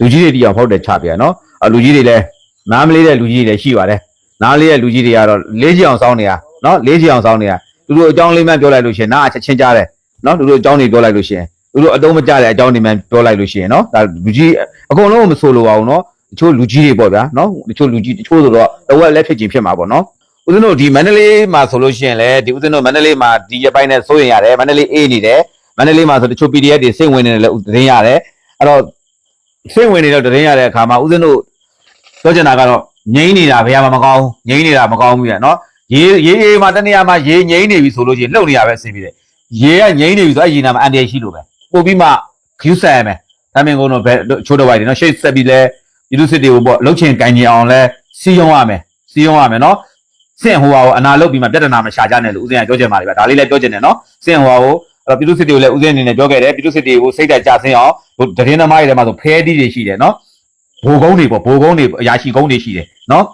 လူကြီးတွေတရားဖောက်တဲ့ချပြနော်အလူကြီးတွေလည်းနားမလေးတဲ့လူကြီးတွေလည်းရှိပါတယ်နားလေးတဲ့လူကြီးတွေကတော့လေးချီအောင်စောင်းနေတာနော်လေးချီအောင်စောင်းနေတာသူတို့အကြောင်းလေးမှပြောလိုက်လို့ရှိရင်နားအချက်ချင်းကြားတယ်နော်သူတို့အကြောင်းတွေပြောလိုက်လို့ရှိရင်သူတို့အတုံးမကြတဲ့အကြောင်းတွေမှပြောလိုက်လို့ရှိရင်နော်ဒါလူကြီးအကုန်လုံးမဆိုလိုပါဘူးနော်တချို့လူကြီးတွေပေါ့ဗျာနော်တချို့လူကြီးတချို့ဆိုတော့တဝက်လက်ဖြစ်ချင်းဖြစ်မှာပေါ့နော်ဦးဇင်းတို့ဒီမန္တလေးမှာဆိုလို့ရှိရင်လည်းဒီဦးဇင်းတို့မန္တလေးမှာဒီရပိုင်းနဲ့စိုးရင်ရတယ်မန္တလေးအေးနေတယ်မန္တလေးမှာဆိုတချို့ PDF တွေစိတ်ဝင်နေတယ်လည်းသတင်းရတယ်အဲ့တော့ စိတ်ဝင်နေတဲ့သတင်းရတဲ့အခါမှာဦးဇင်းတို့ပြောချင်တာကတော့ငိမ့်နေတာဘယ်မှာမကောင်းငိမ့်နေတာမကောင်းဘူးရနော်ရေးရေးရေးမှာတနေရာမှာရေးငိမ့်နေပြီဆိုလို့ရှိရင်လှုပ်နေရပဲအဆင်ပြေတယ်ရေးကငိမ့်နေပြီဆိုအဲ့ရေနာမှာအန်တရရှိလို့ပဲပို့ပြီးမှခူးဆန်ရမယ်ဒါမင်းကုန်းတော့ဘယ်ချိုးတော့ဝိုက်တယ်နော်ရှေ့ဆက်ပြီးလဲပြည်သူစစ်တွေကိုပေါ့လှုပ်ချင်ကန်ကြအောင်လဲစီယုံရမယ်စီယုံရမယ်နော်စင့်ဟိုဟာကိုအနာလုတ်ပြီးမှပြဿနာမရှာကြနဲ့လို့ဦးဇင်းကပြောချင်ပါတယ်ဗျဒါလေးလည်းပြောချင်တယ်နော်စင့်ဟိုဟာကိုအဲ့ တော့ပြည်သူစစ်တွေကိုလည်းဦးဇင်းအနေနဲ့ပြောခဲ့တယ်ပြည်သူစစ်တွေကိုစိတ်တက်ကြဆင်းအောင်ဟိုတရင်သမားတွေထဲမှာဆိုဖဲတီးတွေရှိတယ်နော်ဘိုးကုန်းတွေပေါ့ဘိုးကုန်းတွေအရာရှိကုန်းတွေရှိတယ်နော်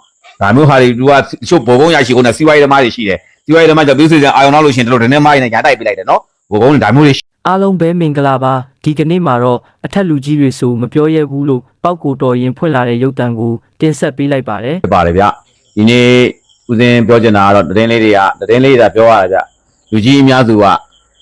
ဒါမျိုးဟာတွေသူကချို့ဘိုးကုန်းအရာရှိကုန်းနဲ့စီးပွားရေးသမားတွေရှိတယ်စီးပွားရေးသမားကြောင့်ပြည်သူစစ်ကအာရုံနောက်လို့ရှိရင်တို့တရင်သမားတွေနဲ့ညာတိုက်ပြလိုက်တယ်နော်ဘိုးကုန်းတွေဒါမျိုးတွေအားလုံးပဲမင်္ဂလာပါဒီကနေ့မှာတော့အထက်လူကြီးတွေဆိုမပြောရဲဘူးလို့ပောက်ကိုတော်ရင်ဖွင့်လာတဲ့ရုပ်တံကိုတင်ဆက်ပေးလိုက်ပါတယ်ဖြစ်ပါတယ်ဗျဒီနေ့ဦးဇင်းပြောချင်တာကတော့သတင်းလေးတွေကသတင်းလေးတွေပြောရတာဗျလူကြီးအများစုက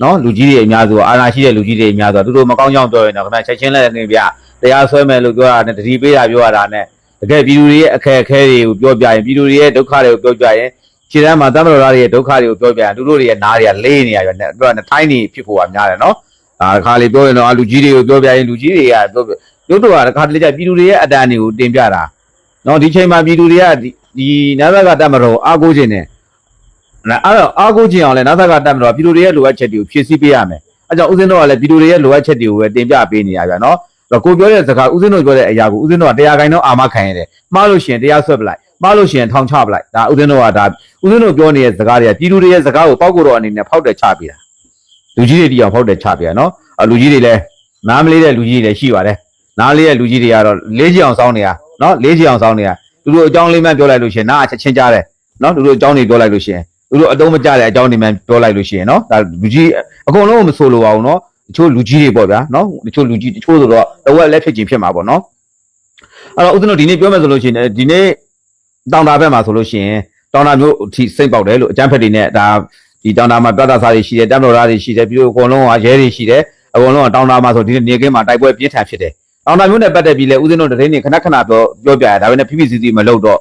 နော်လူကြီးတွေအများစုကအာဏာရှိတဲ့လူကြီးတွေအများစုကသူတို့မကောင်းကြောင်ပြောရင်တော့ခင်ဗျချက်ချင်းလည်းနေဗျတရားဆွဲမယ်လို့ပြောတာနဲ့တတိပေးတာပြောရတာနဲ့တကယ်ပြည်သူတွေရဲ့အခက်အခဲတွေကိုပြောပြရင်ပြည်သူတွေရဲ့ဒုက္ခတွေကိုပြောပြရင်ခြေတန်းမှာတမတော်သားတွေရဲ့ဒုက္ခတွေကိုပြောပြရင်သူတို့တွေရဲ့နားတွေကလေးနေရပြနဲ့ပြောတယ်ထိုင်းနေဖြစ်ဖို့ကများတယ်နော်ဒါခါလေးပြောရင်တော့လူကြီးတွေကိုပြောပြရင်လူကြီးတွေကပြောရုပ်တော်ကတခါတလေကျပြည်သူတွေရဲ့အတန်တွေကိုတင်ပြတာနော်ဒီချိန်မှာပြည်သူတွေကဒီဒီနာသကတက်မတော်အားကိုးခြင်းနဲ့ အဲ့အဲ့တော့အားကိုးခြင်းအောင်လဲနာသကတက်မတော်ပြည်သူတွေရဲ့လိုအပ်ချက်တွေကိုဖြည့်ဆည်းပေးရမယ်အဲ့ကြောင့်ဦးဇင်းတို့ကလည်းပြည်သူတွေရဲ့လိုအပ်ချက်တွေကိုပဲတင်ပြပေးနေရပြန်နော်အဲ့တော့ကိုပြောတဲ့စကားဦးဇင်းတို့ပြောတဲ့အရာကိုဦးဇင်းတို့ကတရားခိုင်တော့အာမခံရတယ်မှားလို့ရှိရင်တရားဆွဲပလိုက်မှားလို့ရှိရင်ထောင်ချပလိုက်ဒါဦးဇင်းတို့ကဒါဦးဇင်းတို့ပြောနေတဲ့စကားတွေကပြည်သူတွေရဲ့စကားကိုပောက်ကိုတော့အနေနဲ့ဖောက်တယ်ချပေးတာလူကြီးတွေတရားဖောက်တယ်ချပေးတာနော်အဲ့လူကြီးတွေလည်းနားမလေးတဲ့လူကြီးတွေလည်းရှိပါတယ်နားလေးတဲ့လူကြီးတွေကတော့လေးချီအောင်စောင်းနေတာနော်လေးချီအောင်စောင်းနေတာသူတို့အကြောင်းလေးမှပြောလိုက်လို့ရှိရင်နားအချက်ချင်းကြားတယ်နော်သူတို့အကြောင်းတွေပြောလိုက်လို့ရှိရင် သူတို့အတုံးမကြတဲ့အကြောင်းတွေမှပြောလိုက်လို့ရှိရင်နော်ဒါလူကြီးအကုန်လုံးမဆိုလိုပါဘူးနော်တချို့လူကြီးတွေပေါ့ဗျာနော်တချို့လူကြီးတချို့ဆိုတော့တဝက်လက်ဖြစ်ချင်းဖြစ်မှာပေါ့နော်အဲ့တော့ဦးဇင်းတို့ဒီနေ့ပြောမယ်ဆိုလို့ရှိရင်ဒီနေ့တောင်တာဘက်မှာဆိုလို့ရှိရင်တောင်တာမျိုးအထိစိတ်ပေါက်တယ်လို့အကြမ်းဖက်တွေနဲ့ဒါဒီတောင်တာမှာပြတ်တာစားတွေရှိတယ်တက်မတော်သားတွေရှိတယ်ပြီးတော့အကုန်လုံးကရဲတွေရှိတယ်အကုန်လုံးကတောင်တာမှာဆိုဒီနေ့နေကင်းမှာတိုက်ပွဲပြင်းထန်ဖြစ်တယ်အောင်တာမျိုးနဲ့ပတ်သက်ပြီးလဲဦးဇင်းတို့တရင်နေခဏခဏပြောပြောပြရဒါပေမဲ့ဖိဖိစီစီမလုပ်တော့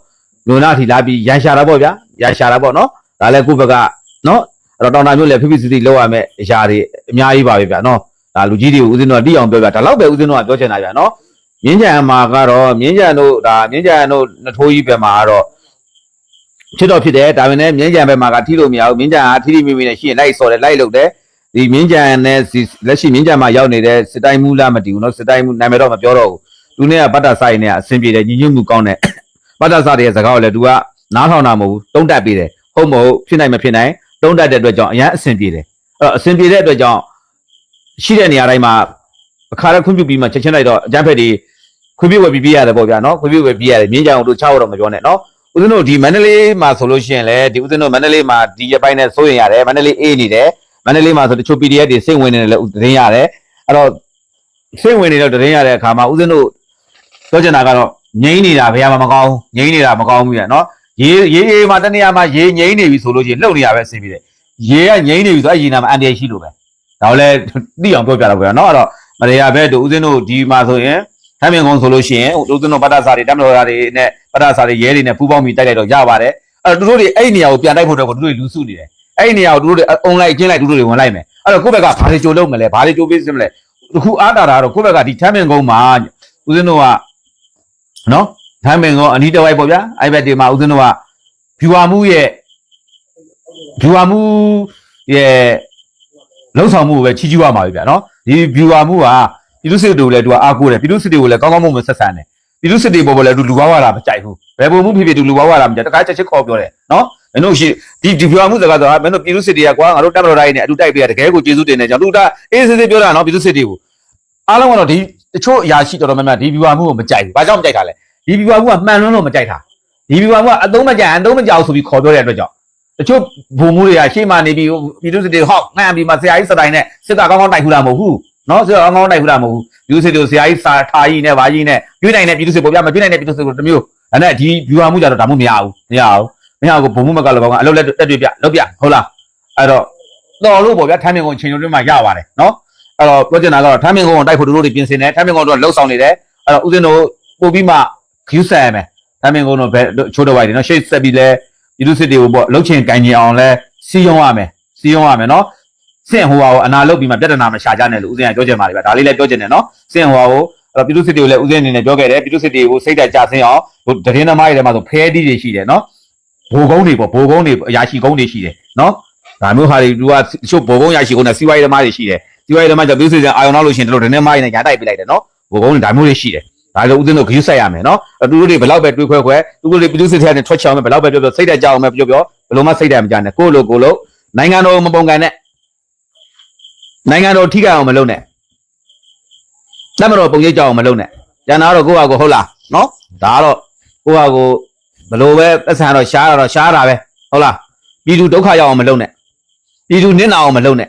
လွန်နာထီလာပြီးရန်ရှာတာပေါ့ဗျာရန်ရှာတာပေါ့နော် ဒါလည်းကိုယ့်ဘက်ကနော်အဲ့တော့တောင်တာမျိုးလည်းဖိဖိစီစီလောက်ရမယ်အရာတွေအများကြီးပါပဲဗျာနော်ဒါလူကြီးတွေကိုဦးဇင်းတော်တိအောင်ပြောပြဒါလောက်ပဲဦးဇင်းတော်ကပြောချင်တာဗျာနော်မြင်းကြံမှာကတော့မြင်းကြံတို့ဒါမြင်းကြံတို့နှထိုးကြီးဘက်မှာကတော့ချစ်တော်ဖြစ်တယ်ဒါပေမဲ့မြင်းကြံဘက်မှာကထီလို့မရဘူးမြင်းကြံကထီထီမိမိနဲ့ရှိရင်လိုက်ဆော်တယ်လိုက်လုပ်တယ်ဒီမြင်းကြံနဲ့လက်ရှိမြင်းကြံမှာရောက်နေတဲ့စစ်တိုင်းမူလားမတည်ဘူးနော်စစ်တိုင်းမူနာမည်တော့မပြောတော့ဘူးသူနဲ့ကပတ်တာဆိုင်နဲ့အဆင်ပြေတယ်ညီညွတ်မှုကောင်းတဲ့ပတ်တာဆိုင်ရဲ့စကားကိုလည်းသူကနားထောင်တာမဟုတ်ဘူးတုံးတက်ပေးတယ် ဟုတ်မဟုတ်ဖြစ်နိုင်မဖြစ်နိုင်တုံးတက်တဲ့အတွက်ကြောင့်အရန်အဆင်ပြေတယ်အဲ့တော့အဆင်ပြေတဲ့အတွက်ကြောင့်ရှိတဲ့နေရာတိုင်းမှာအခါရခွင့်ပြုပြီးမှချက်ချင်းလိုက်တော့အကျန်းဖက်တွေခွင့်ပြုဝယ်ပြီးပြရတယ်ပေါ့ဗျာနော်ခွင့်ပြုဝယ်ပြီးရတယ်မြင်းကြောင်တို့ချောက်တော့မပြောနဲ့နော်ဦးဇင်းတို့ဒီမန္တလေးမှာဆိုလို့ရှိရင်လေဒီဦးဇင်းတို့မန္တလေးမှာဒီရပိုင်းနဲ့စိုးရင်ရတယ်မန္တလေးအေးနေတယ်မန္တလေးမှာဆိုတချို့ PDF တွေစိတ်ဝင်နေတယ်လို့သတင်းရတယ်အဲ့တော့စိတ်ဝင်နေတော့သတင်းရတဲ့အခါမှာဦးဇင်းတို့ပြောချင်တာကတော့ငိမ့်နေတာဘယ်မှာမကောင်းငိမ့်နေတာမကောင်းဘူးရနော် ရေးရေးရေးမှာတနေရာမှာရေးငိမ့်နေပြီဆိုလို့ရှိရင်လှုပ်နေရပဲအဆင်ပြေတယ်ရေးကငိမ့်နေပြီဆိုအဲ့ဒီနာမှာအန်တရရှိလို့ပဲဒါလည်းသိအောင်ပြောပြတာပေါ့နော်အဲ့တော့မရေရဘက်တို့ဦးဇင်းတို့ဒီမှာဆိုရင်ထမ်းမြင်ကုန်းဆိုလို့ရှိရင်ဦးဇင်းတို့ပတ္တစာတွေတမတော်သားတွေနဲ့ပတ္တစာတွေရဲတွေနဲ့ပူးပေါင်းပြီးတိုက်လိုက်တော့ရပါတယ်အဲ့တော့သူတို့တွေအဲ့ဒီနေရာကိုပြန်တိုက်ဖို့တော့သူတို့တွေလူစုနေတယ်အဲ့ဒီနေရာကိုတို့တွေအုံလိုက်ကျင်းလိုက်တို့တွေဝင်လိုက်မယ်အဲ့တော့ကိုယ့်ဘက်ကဘာတွေကြိုလုပ်မလဲဘာတွေကြိုပေးစမလဲတခုအားတာတာတော့ကိုယ့်ဘက်ကဒီထမ်းပင်ကုန်းမှာဦးဇင်းတို့ကနော် ထမ်းပင်ကုန်းအနီးတစ်ဝိုက်ပေါ့ဗျာအဲ့ဘက်ဒီမှာဦးဇင်းတို့ကဖြူဝမှုရဲ့ဖြူဝမှုရဲ့လုံဆောင်မှုကိုပဲချီးကျူးရမှာပဲဗျာနော်ဒီဖြူဝမှုကပြည်သူစစ်တို့လည်းသူကအားကိုးတယ်ပြည်သူစစ်တွေကိုလည်းကောင်းကောင်းမွန်မွန်ဆက်ဆံတယ်ပြည်သူစစ်တွေပေါ်ပေါ်လည်းသူလူဝါဝါလာမကြိုက်ဘူးဘယ်ပုံမှုဖြစ်ဖြစ်သူလူဝါဝါလာမကြိုက်တခါချက်ချစ်ခေါ်ပြောတယ်နော်မင်းတို့ရှိဒီဒီပြောမှုစကားတော့မင်းတို့ပြည်သူစစ်တွေကကွာငါတို့တပ်မတော်တိုင်းနဲ့အတူတိုက်ပေးရတကယ်ကိုကျေးဇူးတင်နေကြသူကအေးစစ်စစ်ပြောတာနော်ပြည်သူစစ်တွေကိုအားလုံးကတော့ဒီတချို့အရာရှိတော်တော်များများဒီဗျူဟာမှုကိုမကြိုက်ဘူး။ဘာကြောင့်မကြိုက်တာလဲ။ ဒီဗျူဟာမှုကမှန်လွန်းလို့မကြိုက်တာ။ဒီဗျူဟာမှုကအသုံးမကျအသုံးမကျအောင်ဆိုပြီးခေါ်ပြောတဲ့အတွက်ကြောင့်တချို့ဘုံမှုတွေကရှေ့မှနေပြီးပြည်သူစစ်တွေဟောက်ငှမ်းပြီးမှဆရာကြီးစတိုင်နဲ့စစ်သားကောင်းကောင်းတိုက်ခုတာမဟုတ်ဘူးနော်ဆိုတော့အကောင်းတိုက်ခုတာမဟုတ်ဘူးပြည်သူစစ်တွေကိုဆရာကြီးစာထားကြီးနဲ့ဗာကြီးနဲ့ကျွေးနိုင်တဲ့ပြည်သူစစ်ပေါ်ပြမကျွေးနိုင်တဲ့ပြည်သူစစ်ကိုတစ်မျိုးဒါနဲ့ဒီ viewer မှုကြတော့ဒါမှမရဘူးမရဘူးမရဘူးဘုံမှုမကလည်းကောင်းအလုပ်လက်တက်တွေ့ပြလုပ်ပြဟုတ်လားအဲ့တော့တော်လို့ပေါ့ဗျာထမ်းမြင်ကုန်ချိန်တွင်းမှာရပါတယ်နော်အဲ့တော့ပြောချင်တာကတော့ထမ်းမြင်ကုန်ကိုတိုက်ဖို့တို့တွေပြင်ဆင်တယ်ထမ်းမြင်ကုန်တို့ကလှုပ်ဆောင်နေတယ်အဲ့တော့ဦးဇင်းတို့ပို့ပြီးမှ ခူးဆက်ရမယ်ထမ်းမြင်ကုန်တို့ဘယ်ချိုးတော့ပါတယ်နော်ရှေ့ဆက်ပြီးလဲပြည်သူစစ်တွေကိုပေါ့လှုပ်ချင်ကန်ကျင်အောင်လဲစီယုံရမယ်စီယုံရမယ်နော်စင့်ဟိုဟာကိုအနာလုတ်ပြီးမှပြဿနာမရှာကြနဲ့လို့ဦးဇင်းကပြောချင်ပါတယ်ဗျာဒါလေးလည်းပြောချင်တယ်နော်စင့်ဟိုဟာကိုအဲ့တော့ပြည်သူစစ်တွေကိုလည်းဦးဇင်းအနေနဲ့ပြောခဲ့တယ်ပြည်သူစစ်တွေကိုစိတ်တက်ကြဆင်းအောင်ဟိုတရင်သမားတွေထဲမှာဆိုဖဲတီးတွေရှိတယ်နော်ဘိုကုန်းတွေပေါ့ဘိုကုန်းတွေအရာရှိကုန်းတွေရှိတယ်နော်ဒါမျိုးဟာတွေသူကချို့ဘိုကုန်းအရာရှိကုန်းနဲ့စီးပွားရေးသမားတွေရှိတယ်စီးပွားရေးသမားကြောင့်ပြည်သူစစ်အာရုံနောက်လို့ရှိရင်တို့တရင်သမားတွေနဲ့ညာတိုက်ပြလိုက်တယ်နော်ဘိုကုန်းတွေဒါမျိုးတွေရှိတယ် ဒါလည်းဦးဇင်းတို့ဂရုစိုက်ရမယ်နော်အဲ့သူတို့တွေဘယ်လောက်ပဲတွေးခွဲခွဲသူတို့တွေပြည်သူစစ်ထဲကနေထွက်ချအောင်ပဲဘယ်လောက်ပဲပြောပြောစိတ်တက်ကြအောင်ပဲပြောပြောဘယ်လိုမှစိတ်တက်မကြနဲ့ကိုယ့်လိုကိုယ်လိုနိုင်ငံတော်မပုံကန်နဲ့နိုင်ငံတော်ထိခိုက်အောင်မလုပ်နဲ့လက်မတော်ပုံရိပ်ကြအောင်မလုပ်နဲ့ကျန်တာတော့ကိုယ့်ဟာကိုယ်ဟုတ်လားနော်ဒါကတော့ကိုယ့်ဟာကိုယ်ဘလို့ပဲပတ်စံတော့ရှားတာတော့ရှားတာပဲဟုတ်လားပြည်သူဒုက္ခရောက်အောင်မလုပ်နဲ့ပြည်သူနစ်နာအောင်မလုပ်နဲ့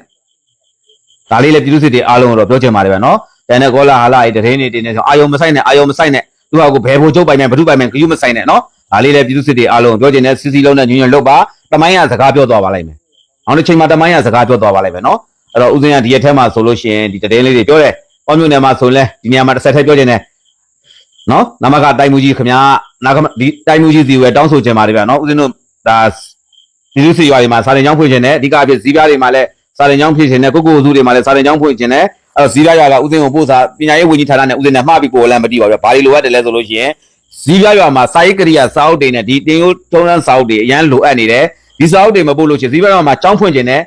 ဒါလေးလည်းပြည်သူစစ်တွေအားလုံးတော့ပြောချင်ပါတယ်ဗျနော်တန်တဲ့ကောလာဟာလာတွေတရင်နေတင်နေဆိုအာယုံမဆိုင်နဲ့အာယုံမဆိုင်နဲ့သူဟာကိုဘယ်ဖို့ကျုပ်ပိုင်မယ်ဘ누구ပိုင်မယ်ဂယုမဆိုင်နဲ့နော်ဒါလေးလည်းပြည်သူစစ်တွေအားလုံးပြောချင်တဲ့စီစီလုံးနဲ့ညွညွလုပ်ပါတမိုင်းရစကားပြောသွားပါလိုက်မယ်အောင်တစ်ချိန်မှာတမိုင်းရစကားပြောသွားပါလိုက်မယ်နော်အဲ့တော့ဦးစင်းကဒီရက်ထဲမှာဆိုလို့ရှိရင်ဒီတည်င်းလေးတွေပြောတယ်။ပေါမျိုးနယ်မှာဆိုလဲဒီနေရာမှာတစ်ဆက်ထည့်ပြောခြင်းနဲ့နော်နမကတိုင်မှုကြီးခင်ဗျာနာကဒီတိုင်မှုကြီးစီဝယ်တောင်းဆိုခြင်းပါတယ်ဗျာနော်ဦးစင်းတို့ဒါဒီလူစီရွာတွေမှာစာတင်ကျောင်းဖွင့်ခြင်းနဲ့အဓိကအဖြစ်ဇီးပြားတွေမှာလည်း စာတင်ကျောင်းဖြစ်ခြင်းနဲ့ကိုကိုစုတွေမှာလည်းစာတင်ကျောင်းဖွင့်ခြင်းနဲ့အဲ့တော့ဇီးပြားရွာကဦးစင်းကိုပို့စာပညာရေးဝန်ကြီးဌာနနဲ့ဦးစင်းနဲ့မှားပြီးပို့လဲမသိပါဘူးဗျာဘာတွေလိုအပ်တယ်လဲဆိုလို့ရှိရင်ဇီးပြားရွာမှာစာရေးကရိယာစာအုပ်တွေနဲ့ဒီတင်ရိုးထုံးတန်းစာအုပ်တွေအရန်လိုအပ်နေတယ်ဒီစာအုပ်တွေမပို့လို့ရှိရင်ဇီးပြားရွာမှာကျောင်းဖွင့်ခြင်းနဲ့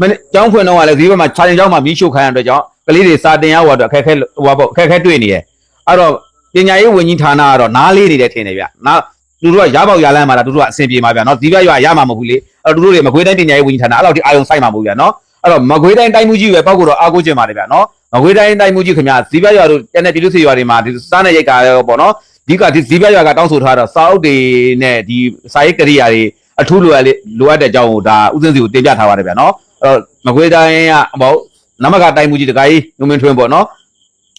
မနေ့ကျောင်းဖွင့်တော့ကလည်းဈေးဘက်မှာခြာရင်ကျောင်းမှာမီးရှို့ခိုင်းရတဲ့အတွက်ကြောင့်ကလေးတွေစာတင်ရဟိုတော့အခက်ခဲဟိုပေါ့အခက်ခဲတွေ့နေတယ်အဲ့တော့ပညာရေးဝန်ကြီးဌာနကတော့နားလေးနေတယ်ထင်တယ်ဗျနားသူတို့ကရပေါက်ရလန်းမှာလားသူတို့ကအဆင်ပြေမှာဗျနော်ဈေးဘက်ရွာရမှာမဟုတ်ဘူးလေအဲ့တော့သူတို့တွေမကွေးတိုင်းပညာရေးဝန်ကြီးဌာနအဲ့လောက်ထိအာရုံစိုက်မှာမဟုတ်ဗျနော် အဲ့တော့မကွေးတိုင်းတိုင်းမှုကြီးပဲပောက်ကတော့အားကိုးကျင်ပါတယ်ဗျနော်မကွေးတိုင်းတိုင်းမှုကြီးခင်ဗျဈေးဘက်ရွာတို့ကျန်တဲ့ပြည်သူ့စေရွာတွေမှာဒီစားနဲ့ရိတ်ကာရောပေါ့နော်ဒီကဒီဈေးဘက်ရွာကတောင်းဆိုထားတော့စာအုပ်တွေနဲ့ဒီစာရေးကရိယာတွေအထူးလိုအပ်လိုအပ်တဲ့အကြောင်းကိုဒါဥစဉ်စီကိုတင်ပြထားပါတယ်ဗျနော်အဲ့တော့မကွေးတိုင်းကပေါ့နမကတိုင်းမှုကြီးတခါကြီးညုံမင်းထွန်းပေါ့နော်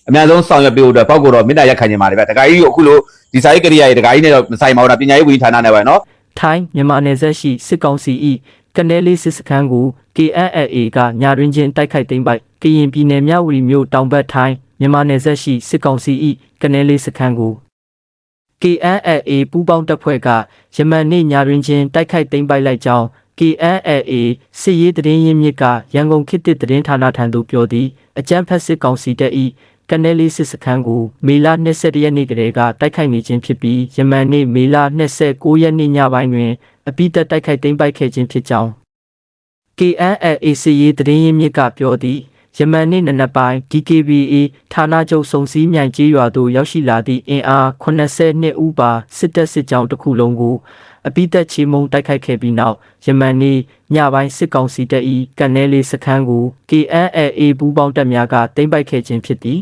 အများဆုံးဆောင်ရွက်ပေးဖို့အတွက်ပောက်ကိုတော့မေတ္တာရက်ခံနေပါတယ်ဗျတခါကြီးကိုအခုလိုဒီစာရေးကရိယာတွေတခါကြီးနဲ့တော့မဆိုင်ပါဘူးဒါပညာရေးဝန်ကြီးဌာနနဲ့ပဲနော်ထိုင်းမြန်မာနယ်စပ်ရှိစစ်ကောင်စီ၏ ကနေလေးစစ်စခန်းကို KNLA ကညာတွင်ချင်းတိုက်ခိုက်သိမ်းပိုက်ကရင်ပြည်နယ်မြဝတီမြို့တောင်ဘက်ထိုင်းမြန်မာနယ်စပ်ရှိစစ်ကောင်စီ၏ကနေလေးစခန်းကို KNLA ပူးပေါင်းတပ်ဖွဲ့ကယမန်နေ့ညာတွင်ချင်းတိုက်ခိုက်သိမ်းပိုက်လိုက်ကြောင်း KNLA စစ်ရေးတရင်ရင်းမြစ်ကရန်ကုန်ခေတ်သစ်သတင်းဌာနထံသို့ပြောသည်အကြမ်းဖက်စစ်ကောင်စီတပ်၏ကနေလေးစစ်စခန်းကိုမေလ22ရက်နေ့ကတည်းကတိုက်ခိုက်နေခြင်းဖြစ်ပြီးယမန်နေ့မေလ29ရက်နေ့ညပိုင်းတွင် အပိသက်တိုက်ခိုက်သိမ်းပိုက်ခဲ့ခြင်းဖြစ်ကြောင်း KNLA စစ်ရေးတရင်ရင်းမြစ်ကပြောသည်ယမန်နေ့နံနက်ပိုင်း DKBA ဌာနချုပ်စုံစည်းမြိုင်ကြီးရွာသို့ရောက်ရှိလာသည့်အင်အား82ဦးပါစစ်တပ်စစ်ကြောင်းတစ်ခုလုံးကိုအပိသက်ချေမှုန်းတိုက်ခိုက်ခဲ့ပြီးနောက်ယမန်နေ့ညပိုင်းစစ်ကောင်စီတပ်၏ကန်နဲလေးစခန်းကို KNLA ပူးပေါင်းတပ်များကသိမ်းပိုက်ခဲ့ခြင်းဖြစ်သည်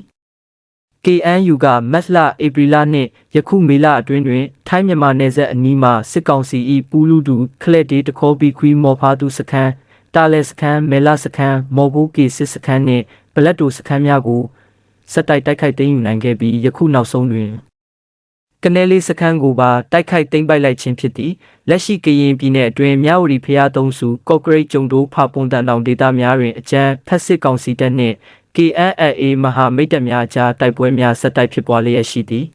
KNU ကမတ်လဧပြီလနှင့်ယခုမေလအတွင်းတွင် ထိုင်းမြန်မာနယ်စပ်အနီးမှစစ်ကောင်စီ၏ပူးလူတူခလက်ဒေးတခေါ်ပြီးခွီမော်ဖာသူစခန်းတာလဲစခန်းမဲလာစခန်းမော်ဘူကီစစ်စခန်းနှင့်ဘလက်တိုစခန်းများကိုစက်တိုက်တိုက်ခိုက်သိမ်းယူနိုင်ခဲ့ပြီးယခုနောက်ဆုံးတွင်ကနေလေးစခန်းကိုပါတိုက်ခိုက်သိမ်းပိုက်လိုက်ခြင်းဖြစ်သည်လက်ရှိကရင်ပြည်နယ်အတွင်းမြဝတီဖျားသုံးစုကော့ဂရိတ်ကျုံတိုးဖပွန်တန်တောင်ဒေသများတွင်အကြမ်းဖက်စစ်ကောင်စီတပ်နှင့် KNLA မဟာမိတ်တပ်များကြားတိုက်ပွဲများဆက်တိုက်ဖြစ်ပွားလျက်ရှိသည်